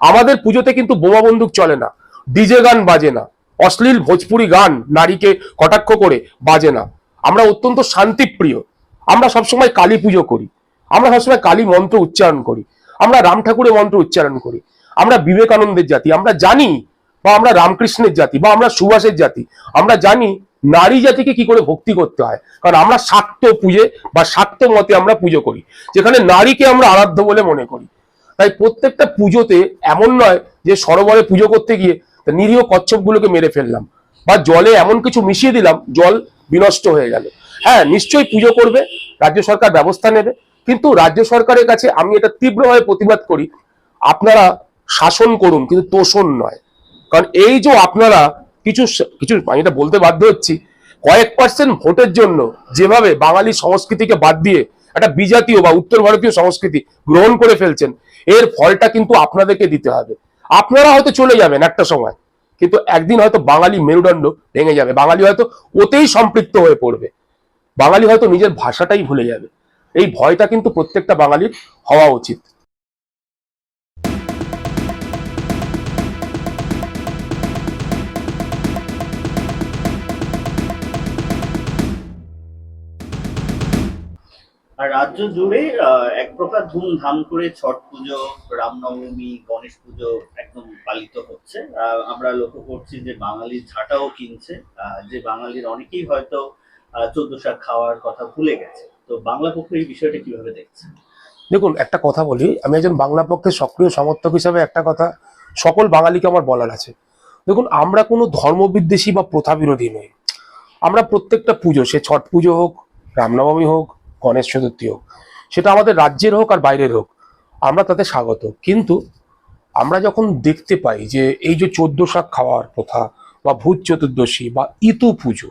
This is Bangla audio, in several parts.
আমাদের পুজোতে কিন্তু বোমা বন্দুক চলে না, ডিজে গান বাজে না, অশ্লীল ভোজপুরি গান নারীকে কটাক্ষ করে বাজে না। আমরা অত্যন্ত শান্তিপ্রিয়। আমরা সবসময় কালী পুজো করি। আমরা সবসময় কালী মন্ত্র উচ্চারণ করি। আমরা রাম ঠাকুরের মন্ত্র উচ্চারণ করি। আমরা বিবেকানন্দের জাতি। আমরা জানি বা আমরা রামকৃষ্ণের জাতি বা আমরা সুভাষের জাতি। আমরা জানি নারী জাতিকে কি করে ভক্তি করতে হয়। কারণ আমরা শাক্ত পুজো বা শাক্ত মতে আমরা পুজো করি। যেখানে নারীকে আমরা আরাধ্য বলে মনে করি। তাই প্রত্যেকটা পুজোতে এমন নয় যে সরোবরে পুজো করতে গিয়ে তা নিরীহ কচ্ছপগুলোকে মেরে ফেললাম বা জলে এমন কিছু মিশিয়ে দিলাম, জল বিনষ্ট হয়ে গেল। হ্যাঁ নিশ্চয়ই পুজো করবে, রাজ্য সরকার ব্যবস্থা নেবে, কিন্তু রাজ্য সরকারের কাছে আমি এটা তীব্রভাবে প্রতিবাদ করি, আপনারা শাসন করুন, কিন্তু তোষণ নয়। কারণ এই যে আপনারা কিছু কিছু আমি এটা বলতে বাধ্য হচ্ছি, কয়েক পার্সেন্ট ভোটের জন্য যেভাবে বাঙালি সংস্কৃতিকে বাদ দিয়ে একটা বিজাতীয় বা উত্তর ভারতীয় সংস্কৃতি গ্রহণ করে ফেলছেন, এর ফলটা কিন্তু আপনাদেরকে দিতে হবে। আপনারা হয়তো চলে যাবেন একটা সময়, কিন্তু একদিন হয়তো বাঙালি মেরুদণ্ড ভেঙে যাবে। বাঙালি হয়তো ওতেই সম্পৃক্ত হয়ে পড়বে। বাঙালি হয়তো নিজের ভাষাটাই ভুলে যাবে। এই ভয়টা কিন্তু প্রত্যেকটা বাঙালির হওয়া উচিত। রাজ্য জুড়ে এক প্রকার ধুমধাম করে ছট পুজো, রামনবমী, গণেশ পুজো একদম পালিত হচ্ছে। আমরা লক্ষ্য করছি যে বাঙালির ঝাঁটাও কিনছে যে বাঙালির অনেকেই হয়তো চোদ্দ শাক খাওয়ার কথা ভুলে গেছে। তো বাংলা পক্ষ এই বিষয়টা কীভাবে দেখছে? দেখুন, একটা কথা বলি, আমি একজন বাংলা পক্ষের সক্রিয় সমর্থক হিসাবে একটা কথা সকল বাঙালিকে আমার বলার আছে। দেখুন, আমরা কোনো ধর্মবিদ্বেষী বা প্রথা বিরোধী নই। আমরা প্রত্যেকটা পুজো, সে ছট পুজো হোক, রামনবমী হোক গণেশ চতুর্থী হোক, সেটা আমাদের রাজ্যের হোক আর বাইরের হোক, আমরা তাতে স্বাগত। কিন্তু আমরা যখন দেখতে পাই যে এই যে চোদ্দ শাক খাওয়ার প্রথা বা ভূত চতুর্দশী বা ইতু পুজো,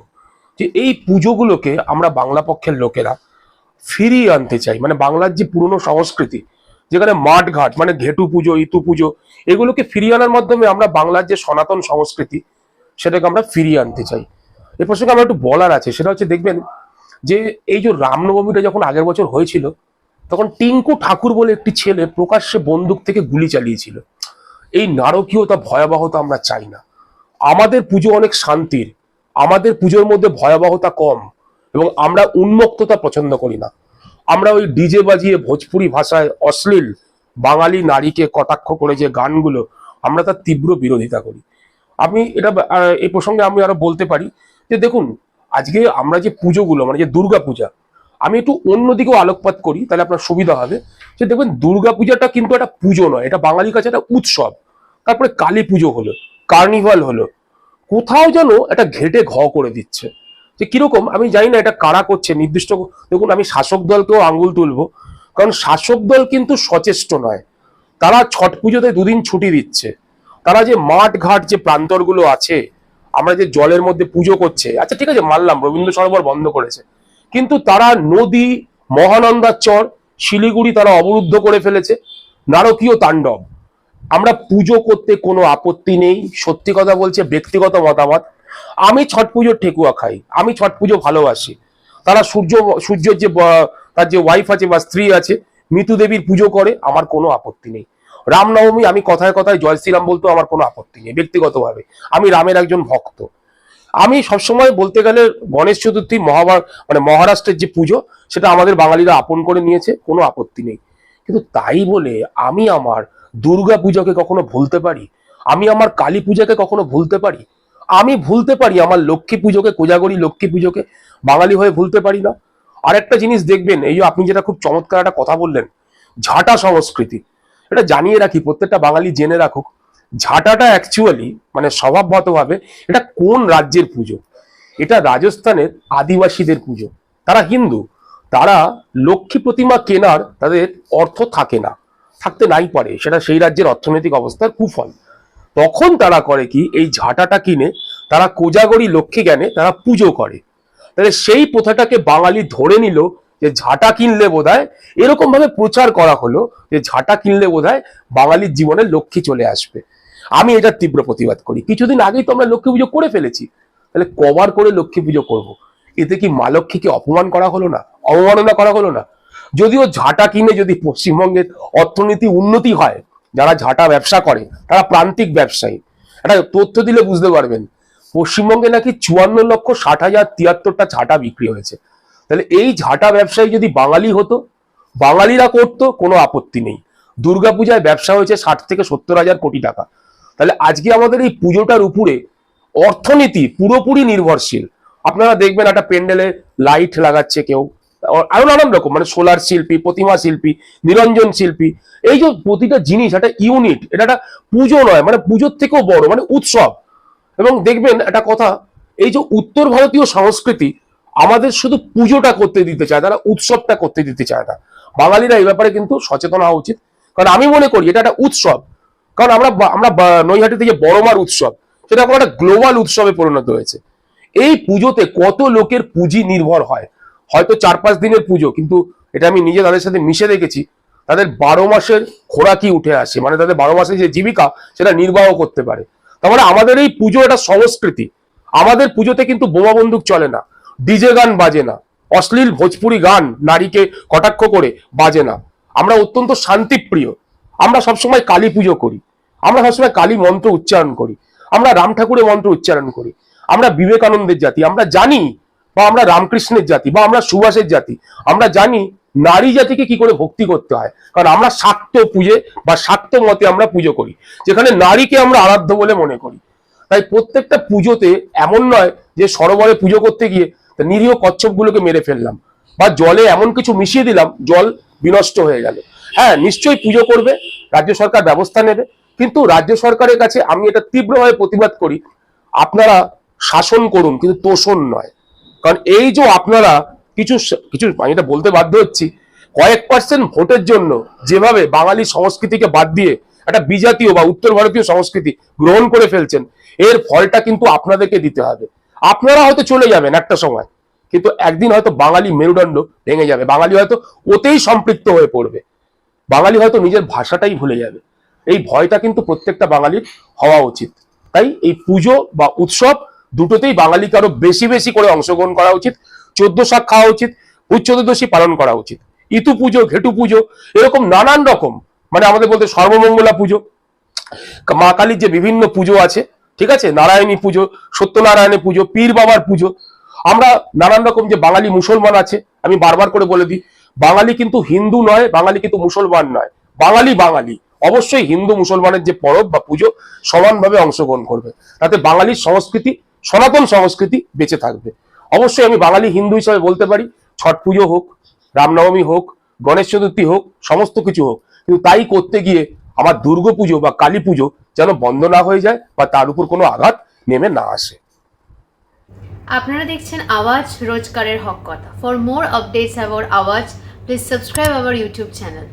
যে এই পুজোগুলোকে আমরা বাংলা পক্ষের লোকেরা ফিরিয়ে আনতে চাই মানে বাংলার যে পুরনো সংস্কৃতি, যেখানে মাঠ ঘাট মানে ঘেটু পুজো, ইতু পুজো, এগুলোকে ফিরিয়ে আনার মাধ্যমে আমরা বাংলার যে সনাতন সংস্কৃতি, সেটাকে আমরা ফিরিয়ে আনতে চাই। এ প্রসঙ্গে আমার একটু বলার আছে, সেটা হচ্ছে দেখবেন যে এই যে রামনবমীটা যখন আগের বছর হয়েছিল, তখন টিঙ্কু ঠাকুর বলে একটি ছেলে প্রকাশ্যে বন্দুক থেকে গুলি চালিয়েছিল। এই নারকীয়তা, ভয়াবহতা আমরা চাই না। আমাদের পুজো অনেক শান্তির, আমাদের পুজোর মধ্যে ভয়াবহতা কম এবং আমরা উন্মুক্ততা পছন্দ করি না। আমরা ওই ডিজে বাজিয়ে ভোজপুরি ভাষায় অশ্লীল বাঙালি নারীকে কটাক্ষ করে যে গানগুলো, আমরা তার তীব্র বিরোধিতা করি। আমি এটা এই প্রসঙ্গে আমি আরও বলতে পারি যে দেখুন আজকে আমরা যে পুজোগুলো মানে যে দুর্গা পূজা আমি একটু অন্যদিকেও আলোকপাত করি, তাহলে আপনার সুবিধা হবে। যে দেখবেন দুর্গা পূজাটা কিন্তু একটা পুজো নয়, এটা বাঙালির কাছে একটা উৎসব। তারপরে কালী পুজো হলো, কার্নিভাল হলো। কোথাও যেন একটা ঘেটে ঘ করে দিচ্ছে। যে কীরকম, আমি জানি না এটা কারা করছে, নির্দিষ্ট দেখুন, আমি শাসক দলকেও আঙ্গুল তুলবো, কারণ শাসক দল কিন্তু সচেষ্ট নয়। তারা ছট পুজোতে দুদিন ছুটি দিচ্ছে। তারা যে মাঠ ঘাট যে প্রান্তরগুলো আছে আমরা যে জলের মধ্যে পুজো করছে আচ্ছা ঠিক আছে, মানলাম, রবীন্দ্র সরোবর বন্ধ করেছে। কিন্তু তারা নদী মহানন্দার চর শিলিগুড়ি তারা অবরুদ্ধ করে ফেলেছে। নারকীয় তাণ্ডব। আমরা পুজো করতে কোনো আপত্তি নেই, সত্যি কথা বলছে, ব্যক্তিগত মতামত। আমি ছট পুজোর ঠেকুয়া খাই, আমি ছট পুজো ভালোবাসি। তারা সূর্য, সূর্যের যে তার যে ওয়াইফ আছে বা স্ত্রী আছে মৃত্যু দেবীর পুজো করে, আমার কোনো আপত্তি নেই। রামনবমী আমি কথায় কথায় জয় শ্রীরাম বলতেও আমার কোনো আপত্তি নেই, ব্যক্তিগতভাবে। আমি রামের একজন ভক্ত। আমি সবসময় বলতে গেলে গণেশ চতুর্থী মহাভার মানে মহারাষ্ট্রের যে পুজো, সেটা আমাদের বাঙালিরা আপন করে নিয়েছে, কোনো আপত্তি নেই। কিন্তু তাই বলে আমি আমার দুর্গা পূজাকে কখনো ভুলতে পারি? আমি আমার কালী পূজাকে কখনো ভুলতে পারি? আমি ভুলতে পারি আমার লক্ষ্মী পুজোকে, কোজাগরি লক্ষ্মী পুজোকে? বাঙালি হয়ে ভুলতে পারি না? আর একটা জিনিস দেখবেন, এই আপনি যেটা খুব চমৎকার একটা কথা বললেন, ঝাঁটা সংস্কৃতি। এটা জানিয়ে রাখি, প্রত্যেকটা বাঙালি জেনে রাখুক, ঝাঁটাটা অ্যাকচুয়ালি মানে স্বভাবগতভাবে এটা কোন রাজ্যের পুজো? এটা রাজস্থানের আদিবাসীদের পুজো। তারা হিন্দু, তারা লক্ষ্মী প্রতিমা কেনার তাদের অর্থ থাকে না, থাকতে নাই পারে। সেটা সেই রাজ্যের অর্থনৈতিক অবস্থার কুফল। তখন তারা করে কি, এই ঝাঁটাটা কিনে তারা কোজাগরি লক্ষ্মী জ্ঞানে তারা পুজো করে। তাহলে সেই প্রথাটাকে বাঙালি ধরে নিল যে ঝাঁটা কিনলে বোধহয় এরকম ভাবে প্রচার করা হলো যে ঝাঁটা কিনলে বোধহয় বাঙালির জীবনে লক্ষ্মী চলে আসবে। আমি এটার তীব্র প্রতিবাদ করি। কিছুদিন আগেই তো আমরা লক্ষ্মী পুজো করে ফেলেছি। তাহলে কবার করে লক্ষ্মী পুজো করব। এতে কি মা লক্ষ্মীকে অপমান করা হলো না? অবমাননা করা হলো না? যদিও ঝাঁটা কিনে যদি পশ্চিমবঙ্গের অর্থনীতি উন্নতি হয়, যারা ঝাঁটা ব্যবসা করে, তারা প্রান্তিক ব্যবসায়ী। একটা তথ্য দিলে বুঝতে পারবেন। পশ্চিমবঙ্গে নাকি চুয়ান্ন লক্ষ ষাট হাজার তিয়াত্তরটা ঝাঁটা বিক্রি হয়েছে। তাহলে এই ঝাঁটা ব্যবসায়ী যদি বাঙালি হতো, বাঙালিরা করতো, কোনো আপত্তি নেই। দুর্গাপূজায় ব্যবসা হয়েছে ষাট থেকে সত্তর হাজার কোটি টাকা। তাহলে আজকে আমাদের এই পুজোটার উপরে অর্থনীতি পুরোপুরি নির্ভরশীল। আপনারা দেখবেন একটা প্যান্ডেলে লাইট লাগাচ্ছে কেউ আরও নানান রকম মানে সোলার শিল্পী, প্রতিমা শিল্পী, নিরঞ্জন শিল্পী। এই যে প্রতিটা জিনিস, একটা ইউনিট, এটা একটা পুজো নয় মানে পুজোর থেকেও বড় মানে উৎসব। এবং দেখবেন একটা কথা, এই যে উত্তর ভারতীয় সংস্কৃতি আমাদের শুধু পুজোটা করতে দিতে চায় তারা উৎসবটা করতে দিতে চায় না। বাঙালিরা এই ব্যাপারে কিন্তু সচেতন হওয়া উচিত। কারণ আমি মনে করি এটা একটা উৎসব। কারণ আমরা আমরা নৈহাটিতে যে বড়মার উৎসব, সেটা এখন একটা গ্লোবাল উৎসবে পরিণত হয়েছে। এই পুজোতে কত লোকের পুঁজি নির্ভর হয়? হয়তো চার পাঁচ দিনের পুজো, কিন্তু এটা আমি নিজে তাদের সাথে মিশে দেখেছি। তাদের বারো মাসের খোরাকি উঠে আসে মানে তাদের বারো মাসের যে জীবিকা, সেটা নির্বাহ করতে পারে। তার মানে আমাদের এই পুজো একটা সংস্কৃতি। আমাদের পুজোতে কিন্তু বোমা বন্দুক চলে না। ডিজে গান বাজে না। অশ্লীল ভোজপুরি গান নারীকে কটাক্ষ করে বাজে না। আমরা অত্যন্ত শান্তিপ্রিয়। আমরা সবসময় কালী পুজো করি। আমরা সবসময় কালী মন্ত্র উচ্চারণ করি। আমরা রাম ঠাকুরের মন্ত্র উচ্চারণ করি। আমরা বিবেকানন্দের জাতি। আমরা জানি বা আমরা রামকৃষ্ণের জাতি বা আমরা সুভাষের জাতি। আমরা জানি নারী জাতিকে কি করে ভক্তি করতে হয়। কারণ আমরা শাক্ত পুজো বা শাক্ত মতে আমরা পুজো করি। যেখানে নারীকে আমরা আরাধ্য বলে মনে করি। তাই প্রত্যেকটা পুজোতে এমন নয় যে সরোবরে পুজো করতে গিয়ে তা নিরীহ কচ্ছপগুলোকে মেরে ফেললাম। বা জলে এমন কিছু মিশিয়ে দিলাম, জল বিনষ্ট হয়ে গেল। হ্যাঁ নিশ্চয়ই পুজো করবে, রাজ্য সরকার ব্যবস্থা নেবে, কিন্তু রাজ্য সরকারের কাছে আমি এটা তীব্রভাবে প্রতিবাদ করি, আপনারা শাসন করুন, কিন্তু তোষণ নয়। কারণ এই যে আপনারা কিছু কিছু, আমি এটা বলতে বাধ্য হচ্ছি, কয়েক পার্সেন্ট ভোটের জন্য যেভাবে বাঙালি সংস্কৃতিকে বাদ দিয়ে একটা বিজাতীয় বা উত্তর ভারতীয় সংস্কৃতি গ্রহণ করে ফেলছেন, এর ফলটা কিন্তু আপনাদেরকে দিতে হবে। আপনারা হয়তো চলে যাবেন একটা সময়, কিন্তু একদিন হয়তো বাঙালি মেরুদণ্ড ভেঙে যাবে। বাঙালি হয়তো ওতেই সম্পৃক্ত হয়ে পড়বে। বাঙালি হয়তো নিজের ভাষাটাই ভুলে যাবে। এই ভয়টা কিন্তু প্রত্যেকটা বাঙালির হওয়া উচিত। তাই এই পুজো বা উৎসব দুটোতেই বাঙালিকে আরও বেশি বেশি করে অংশগ্রহণ করা উচিত, চোদ্দ শাক খাওয়া উচিত ভূত চতুর্দশী পালন করা উচিত। ইতু পুজো, ঘেটু পুজো, এরকম নানান রকম মানে আমাদের বলতে সর্বমঙ্গলা পুজো, মা কালীর যে বিভিন্ন পুজো আছে ঠিক আছে? নারায়ণী পুজো সত্যনারায়ণী পুজো, পীর বাবার পুজো। আমরা নানান রকম যে বাঙালি মুসলমান আছে, আমি বারবার করে বলে দিই, বাঙালি কিন্তু হিন্দু নয়, বাঙালি কিন্তু মুসলমান নয়। বাঙালি বাঙালি। অবশ্যই হিন্দু মুসলমানের যে পরব বা পুজো সমানভাবে অংশগ্রহণ করবে। তাতে বাঙালির সংস্কৃতি, সনাতন সংস্কৃতি বেঁচে থাকবে। অবশ্যই আমি বাঙালি হিন্দু হিসাবে বলতে পারি, ছট পুজো হোক, রামনবমী হোক, গণেশ চতুর্থী হোক, সমস্ত কিছু হোক। কিন্তু তাই করতে গিয়ে আমার দুর্গা পুজো বা কালী পুজো যেন বন্ধ না হয়ে যায় বা তার উপর কোনো আঘাত নেমে না আসে। আপনারা দেখছেন আওয়াজ রোজকারের হক কথা। For more updates about Awaaz please subscribe our YouTube channel